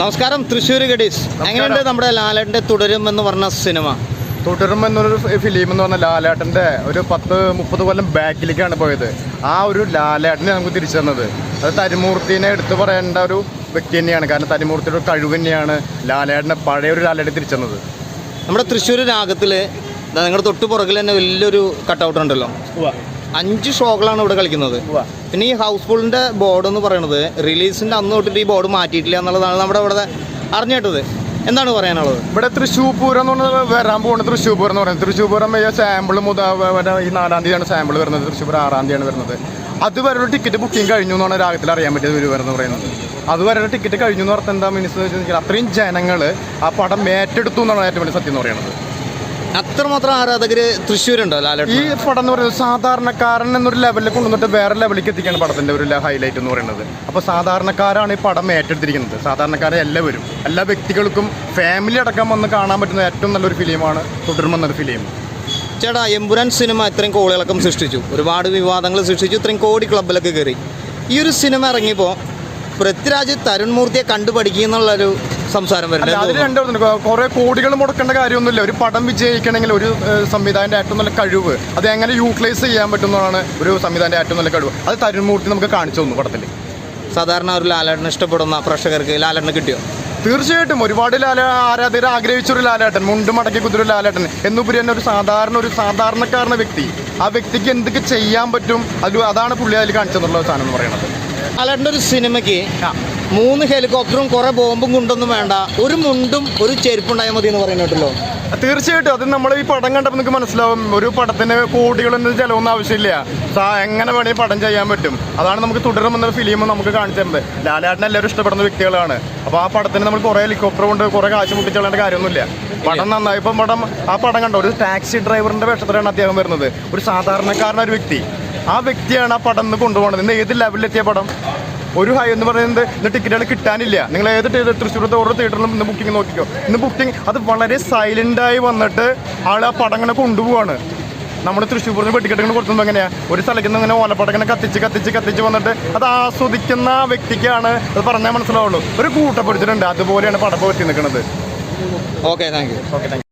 നമസ്കാരം തൃശ്ശൂർ ഗഡീസ്. എങ്ങനെയുണ്ട് നമ്മുടെ ലാലേട്ടന്റെ തുടരും എന്ന് പറഞ്ഞ സിനിമ? തുടരും എന്നൊരു ഫിലിം എന്ന് പറഞ്ഞ ലാലേട്ടന്റെ ഒരു പത്ത് മുപ്പത് കൊല്ലം ബാക്കിലേക്കാണ് പോയത്. ആ ഒരു ലാലേട്ടനെ നമുക്ക് തിരിച്ചു തന്നത്. അത് തരിമൂർത്തിനെ എടുത്തു പറയേണ്ട ഒരു വ്യക്തി തന്നെയാണ്. കാരണം തരിമൂർത്തിയുടെ കഴിവ് തന്നെയാണ് ലാലേട്ടനെ പഴയ ഒരു ലാലേട്ടൻ തിരിച്ചു തന്നത്. നമ്മുടെ തൃശ്ശൂർ രാഗത്തിൽ ദാ നിങ്ങളുടെ തൊട്ട് പുറകിൽ തന്നെ വലിയൊരു കട്ടൗട്ട് ഉണ്ടല്ലോ. അഞ്ച് ഷോകളാണ് ഇവിടെ കളിക്കുന്നത്. പിന്നെ ഈ ഹൗസ് ഫുള്ളിന്റെ ബോർഡ് എന്ന് പറയുന്നത് റിലീസിന്റെ അന്ന് തൊട്ടിട്ട് ഈ ബോർഡ് മാറ്റിയിട്ടില്ല എന്നുള്ളതാണ് നമ്മുടെ ഇവിടെ അറിഞ്ഞിട്ടത്. എന്താണ് പറയാനുള്ളത്? ഇവിടെ തൃശ്ശൂർ പൂരം എന്ന് പറഞ്ഞാൽ വരാൻ പോകുന്നത് തൃശ്ശൂർ പൂരം എന്ന് പറയുന്നത്. തൃശ്ശൂർ പൂരം സാമ്പിൾ മുതൽ ഈ നാലാം തീയതിയാണ് സാമ്പിൾ വരുന്നത്. തൃശ്ശൂർ ആറാം തീയതിയാണ് വരുന്നത്. അതുവരെ ടിക്കറ്റ് ബുക്കിംഗ് കഴിഞ്ഞു എന്നാണ് രാഗത്തിൽ അറിയാൻ പറ്റിയത് വരുവർ എന്ന് പറയുന്നത്. അതുവരെ ടിക്കറ്റ് കഴിഞ്ഞു എന്ന് പറഞ്ഞാൽ എന്താ മീൻസ് വെച്ചാൽ അത്രയും ജനങ്ങൾ ആ പടം ഏറ്റെടുത്തു എന്നാണ് ഏറ്റവും വലിയ സത്യം എന്ന് പറയുന്നത്. അത്രമാത്രം ആരാധകര് തൃശ്ശൂരുണ്ടോ ലാലേട്ടൻ? ഈ പടം എന്ന് പറയുന്നത് സാധാരണക്കാരൻ എന്നൊരു ലെവലിൽ കൊണ്ടുവന്നിട്ട് വേറെ ലെവലിലേക്ക് എത്തിക്കുകയാണ് പടത്തിന്റെ ഒരു ഹൈലൈറ്റ് എന്ന് പറയുന്നത്. അപ്പോൾ സാധാരണക്കാരാണ് ഈ പടം ഏറ്റെടുത്തിരിക്കുന്നത്. സാധാരണക്കാരെ എല്ലാവരും എല്ലാ വ്യക്തികൾക്കും ഫാമിലി അടക്കം വന്ന് കാണാൻ പറ്റുന്ന ഏറ്റവും നല്ലൊരു ഫിലിമാണ് തുടരുമെന്നൊരു ഫിലിം ചേട്ടാ എമ്പുരാൻ സിനിമ ഇത്രയും കോളിളക്കം സൃഷ്ടിച്ചു. ഒരുപാട് വിവാദങ്ങൾ സൃഷ്ടിച്ചു. ഇത്രയും കോടി ക്ലബിലൊക്കെ കയറി ഈ ഒരു സിനിമ ഇറങ്ങിയപ്പോൾ പൃഥ്വിരാജ് തരുൺമൂർത്തിയെ കണ്ടുപഠിക്കുന്നുള്ളൊരു കണ്ടു പഠിക്കുന്നുള്ളൊരു സംസാരം വരുന്നത് അതിൽ രണ്ടും കുറെ കോടികൾ മുടക്കേണ്ട കാര്യമൊന്നുമില്ല. ഒരു പടം വിജയിക്കണമെങ്കിൽ ഒരു സംവിധായകന്റെ ഏറ്റവും നല്ല കഴിവ്. അത് എങ്ങനെ യൂട്ടിലൈസ് ചെയ്യാൻ പറ്റുന്നതാണ് ഒരു സംവിധായകന്റെ ഏറ്റവും നല്ല കഴിവ്. അത് തരുൺമൂർത്തി നമുക്ക് കാണിച്ചു തന്നു പടത്തിൽ. സാധാരണ ഒരു ലാലേട്ടനെ ഇഷ്ടപ്പെടുന്ന പ്രേക്ഷകർക്ക് ലാലേട്ടനെ കിട്ടിയോ? തീർച്ചയായിട്ടും. ഒരുപാട് ലാല ആരാധകർ ആഗ്രഹിച്ച ഒരു ലാലേട്ടൻ മുണ്ട് മടക്കി കുതിര ലാലേട്ടൻ എന്നുപരി തന്നെ ഒരു സാധാരണ ഒരു സാധാരണക്കാരന വ്യക്തി. ആ വ്യക്തിക്ക് എന്തൊക്കെ ചെയ്യാൻ പറ്റും? അത് അതാണ് പുള്ളി അതിൽ കാണിച്ചെന്നുള്ള സാധനം എന്ന് പറയുന്നത്. ലാലേട്ടന്റെ ഒരു സിനിമയ്ക്ക്. മൂന്ന് ഹെലികോപ്റ്ററും കുറെ ബോംബും കൊണ്ടൊന്നും വേണ്ട. ഒരു മുണ്ടും ഒരു ചെരുപ്പുണ്ടായാൽ മതി എന്ന് പറയുന്നുണ്ടല്ലോ. തീർച്ചയായിട്ടും. അത് നമ്മൾ ഈ പടം കണ്ടപ്പോൾ നിങ്ങൾക്ക് മനസ്സിലാവും. ഒരു പടത്തിന് കോടികളൊന്നും ചിലവൊന്നും ആവശ്യമില്ല. എങ്ങനെ വേണമെങ്കിൽ പടം ചെയ്യാൻ പറ്റും. അതാണ് നമുക്ക് തുടരുമെന്ന ഫിലിം നമുക്ക് കാണിച്ചു തരുന്നത്. ലാലേട്ടൻ എല്ലാവരും ഇഷ്ടപ്പെടുന്ന വ്യക്തികളാണ്. അപ്പോൾ ആ പടത്തിന് നമ്മൾ കുറേ ഹെലികോപ്റ്റർ കൊണ്ട് കുറേ കാശ് മുട്ടിച്ചുള്ള കാര്യമൊന്നുമില്ല. പടം നന്നായി. ഇപ്പം പടം ആ പടം കണ്ടോ? ഒരു ടാക്സി ഡ്രൈവറിന്റെ വേഷത്തിലാണ് അദ്ദേഹം വരുന്നത്. ഒരു സാധാരണക്കാരനായ ഒരു വ്യക്തി. ആ വ്യക്തിയാണ് ആ പടം കൊണ്ടുപോകുന്നത്. ഇന്ന് ഏത് ലെവലിലെത്തിയ പടം? ഒരു ഹൈ എന്ന് പറയുന്നത് ഇന്ന് ടിക്കറ്റുകൾ കിട്ടാനില്ല. നിങ്ങൾ ഏത് തൃശ്ശൂർ തൃശ്ശൂരത്തെ ഓരോ തിയേറ്ററിലും ഇന്ന് ബുക്കിംഗ് നോക്കിക്കോ. ഇന്ന് ബുക്കിംഗ് അത് വളരെ സൈലന്റായി വന്നിട്ട് ആൾ ആ പടം ഇങ്ങനെ കൊണ്ടുപോവാണ്. നമ്മൾ തൃശ്ശൂർ പൂരത്തിന് വെട്ടിക്കെട്ടുകൾ കൊടുത്തുമ്പോൾ എങ്ങനെയാണ് ഒരു സ്ഥലത്ത് നിന്ന് ഇങ്ങനെ ഓലപ്പടങ്ങനെ കത്തിച്ച് കത്തിച്ച് കത്തിച്ച് വന്നിട്ട് അത് ആസ്വദിക്കുന്ന വ്യക്തിക്കാണ് അത് പറഞ്ഞാൽ മനസ്സിലാവുള്ളൂ. ഒരു കൂട്ടപ്പെടുത്തിട്ടുണ്ട് അതുപോലെയാണ് പടപ്പ് പറ്റി നിൽക്കുന്നത്. Okay thank you okay thank